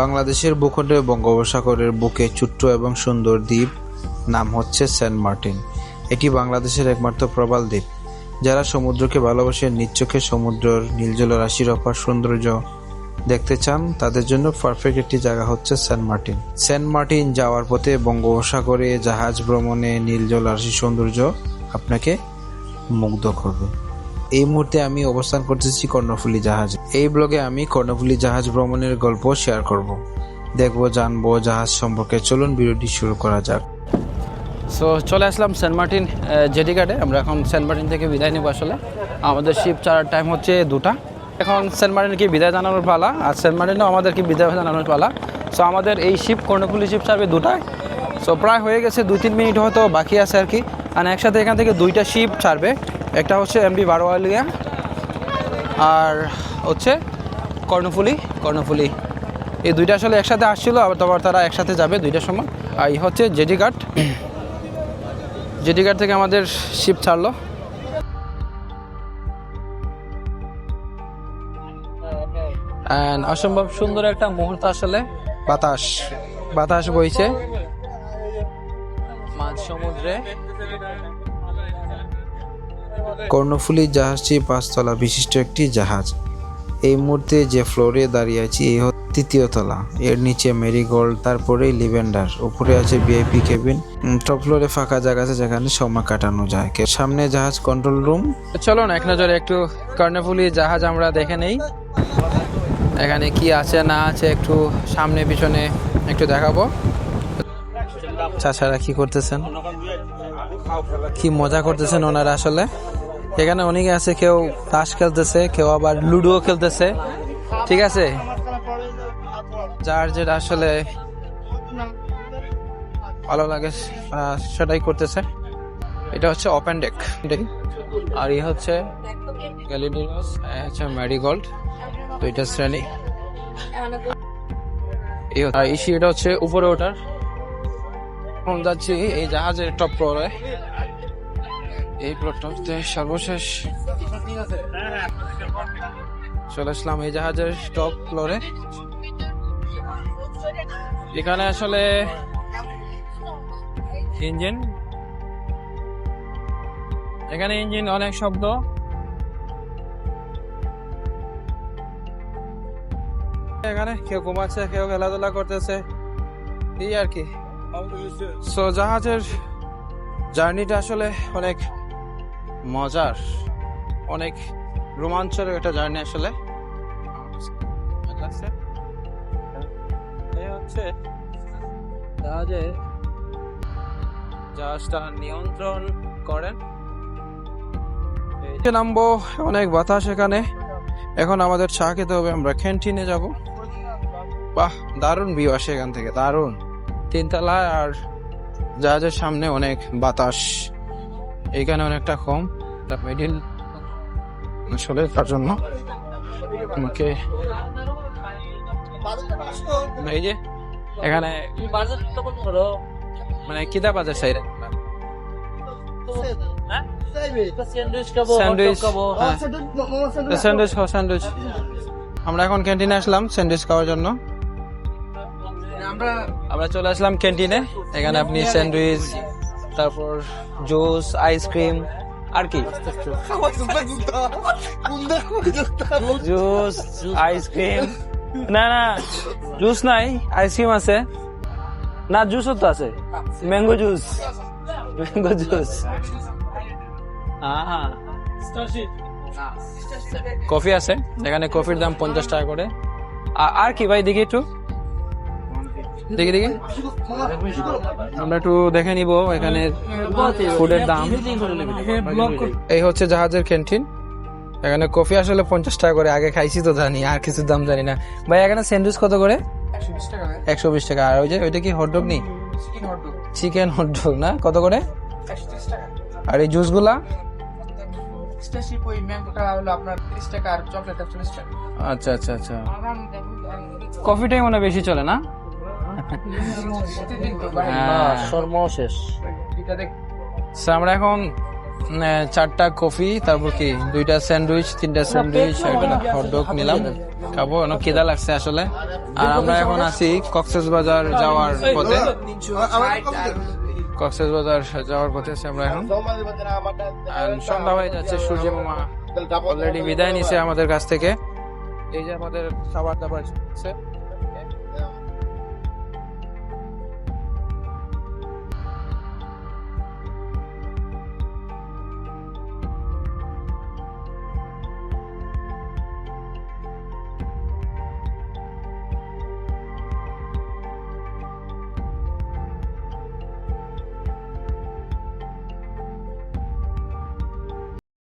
বাংলাদেশের ভূখণ্ডে বঙ্গোপসাগরের বুকে ছোট্ট এবং সুন্দর দ্বীপ নাম হচ্ছে সেন্ট মার্টিন। এটি বাংলাদেশের একমাত্র প্রবাল দ্বীপ, যারা সমুদ্রকে ভালোবাসে নিচ্চোখে সমুদ্রের নীলজল রাশির অপার সৌন্দর্য দেখতে চান, তাদের জন্য পারফেক্ট একটি জায়গা হচ্ছে সেন্ট মার্টিন। সেন্ট মার্টিন যাওয়ার পথে বঙ্গোপসাগরে জাহাজ ভ্রমণে নীল জলরাশির সৌন্দর্য আপনাকে মুগ্ধ করবে। এই মুহূর্তে আমি অবস্থান করতেছি কর্ণফুলি জাহাজে। এই ব্লগে আমি কর্ণফুলি জাহাজ ভ্রমণের গল্প শেয়ার করব। দেখব, জানব জাহাজ সম্পর্কে। চলুন ভিডিওটি শুরু করা যাক। সো চলে আসলাম সেন্ট মার্টিন জেটি ঘাটে। আমরা এখন সেন্ট মার্টিন থেকে বিদায় নেব আসলে। আমাদের শিপ ছাড়ার টাইম হচ্ছে দুটা। এখন সেন্ট মার্টিনকে বিদায় জানানোর পালা, আর সেন্ট মার্টিনও আমাদেরকে বিদায় জানানোর পালা। সো আমাদের এই শিপ কর্ণফুলি শিপ ছাড়বে দুটায় সো প্রায় হয়ে গেছে দুই তিন মিনিট হয়তো বাকি আছে আর কি। আর একসাথে এখান থেকে দুইটা শিপ ছাড়বে। একটা হচ্ছে এমবি বারোয়ালিয়া আর হচ্ছে কর্ণফুলি কর্ণফুলি। এই দুইটা আসলে একসাথে আসছিল, আবার তারপর তারা একসাথে যাবে দুইটার সময়। আর এই হচ্ছে জেডি ঘাট জেডি ঘাট থেকে আমাদের শিপ ছাড়লো। And অসম্ভব সুন্দর একটা মুহূর্ত আসলে। বাতাস বাতাস বইছে। মাঝ সমুদ্রে। কর্ণফুলী জাহাজটি পাঁচতলা বিশিষ্ট একটি জাহাজ। এই মুহূর্তে যে ফ্লোরে দাঁড়িয়ে আছি এই তৃতীয় তলা। এর নিচে মেরিগোল্ড তারপরে লিভেন্ডার উপরে আছে ভিআইপি কেবিন। টপ ফ্লোরে ফাঁকা জায়গা আছে যেখানে সময় কাটানো যায়। সামনে জাহাজ কন্ট্রোল রুম চলো না এক নজরে একটু কর্ণফুলি জাহাজ আমরা দেখে নেই। এখানে কি আছে না আছে একটু সামনে পিছনে একটু দেখাবো। চাচারা কি করতেছেন? কি মজা করতেছেন ওনারা আসলে? এখানে অনেকে আছে, কেউ তাস খেলতেছে, কেউ আবার লুডো খেলতেছে। ঠিক আছে? যার যেটা আসলে ভালো লাগে সেটাই করতেছে। এটা হচ্ছে ওপেন ডেক আর ই হচ্ছে গ্যালিডিনোস হচ্ছে ম্যারিগোল্ড, দুইটা শ্রেণি। আর এই সিঁড়িটা হচ্ছে উপরে ওঠার। এখন যাচ্ছি এই জাহাজের টপ ফ্লোরে এই প্লটটা হচ্ছে সর্বশেষ চলে আসলাম এই জাহাজের টপ ফ্লোরে। এখানে আসলে ইঞ্জিন। এখানে ইঞ্জিন অনেক শব্দ। এখানে কেউ ঘুমাচ্ছে, কেউ খেলাধুলা করতেছে। এই আর কি। সো জাহাজের জার্নিটা আসলে অনেক মজার অনেক রোমাঞ্চের একটা জার্নি আসলে। লাগছে। হচ্ছে জাহাজে জাহাজটা নিয়ন্ত্রণ করেন। নামবো অনেক বাতাস এখানে। এখন আমাদের চা খেতে হবে আমরা ক্যান্টিনে যাব। বাহ দারুণ ভিউ আসে এখান থেকে দারুণ। তিনতলায় আর জাহাজের সামনে অনেক বাতাস। এইখানে অনেকটা কম। মিডিল আসলে তার জন্য আমাকে এই যে এখানে মানে কিতা বাজার সাইড? স্যান্ডউইচ স্যান্ডউইচ খাও স্যান্ডউইচ আমরা এখন ক্যান্টিনে আসলাম স্যান্ডউইচ খাওয়ার জন্য। আমরা চলে আসলাম ক্যান্টিনে এখানে আপনি স্যান্ডউইচ তারপর জুস আইসক্রিম আর কি? জুস আইসক্রিম না না জুস নাই আইসক্রিম আছে। না জুসও তো আছে। Mango juice. Mango juice. Coffee আছে এখানে কফির দাম পঞ্চাশ টাকা করে। আর কি ভাই দেখি একটু। দেখি দেখি। আমরা একটু দেখে নিব এখানে ফুডের দাম। এই হচ্ছে জাহাজের ক্যান্টিন। এখানে কফি আসলে পঞ্চাশ টাকা করে, আগে খাইছি তো জানি, আর কিছু দাম জানি না। ভাই, এখানে স্যান্ডউইচ কত করে? একশো বিশ টাকা। আর ওই যে, ওইটা কি হটডগ নেই? চিকেন হটডগ না? কত করে? আর এই জুসগুলা আচ্ছা আচ্ছা আচ্ছা। কফিটাই মনে বেশি চলে না। সর্বশেষ। এটা দেখ। So, আমরা এখন চারটা কফি তারপর কি দুইটা স্যান্ডউইচ তিনটা স্যান্ডউইচ একটা হটডগ নিলাম। খাব অনেক খিদা লাগছে আসলে। আর আমরা এখন আছি কক্সেস বাজার যাওয়ার পথে। কক্সেস বাজার যাওয়ার পথে আছি আমরা এখন। আর সন্ধ্যা হয়ে যাচ্ছে সূর্য মামা অলরেডি বিদায় নিছে আমাদের কাছ থেকে। এই যে আমাদের খাবার দাবার আছে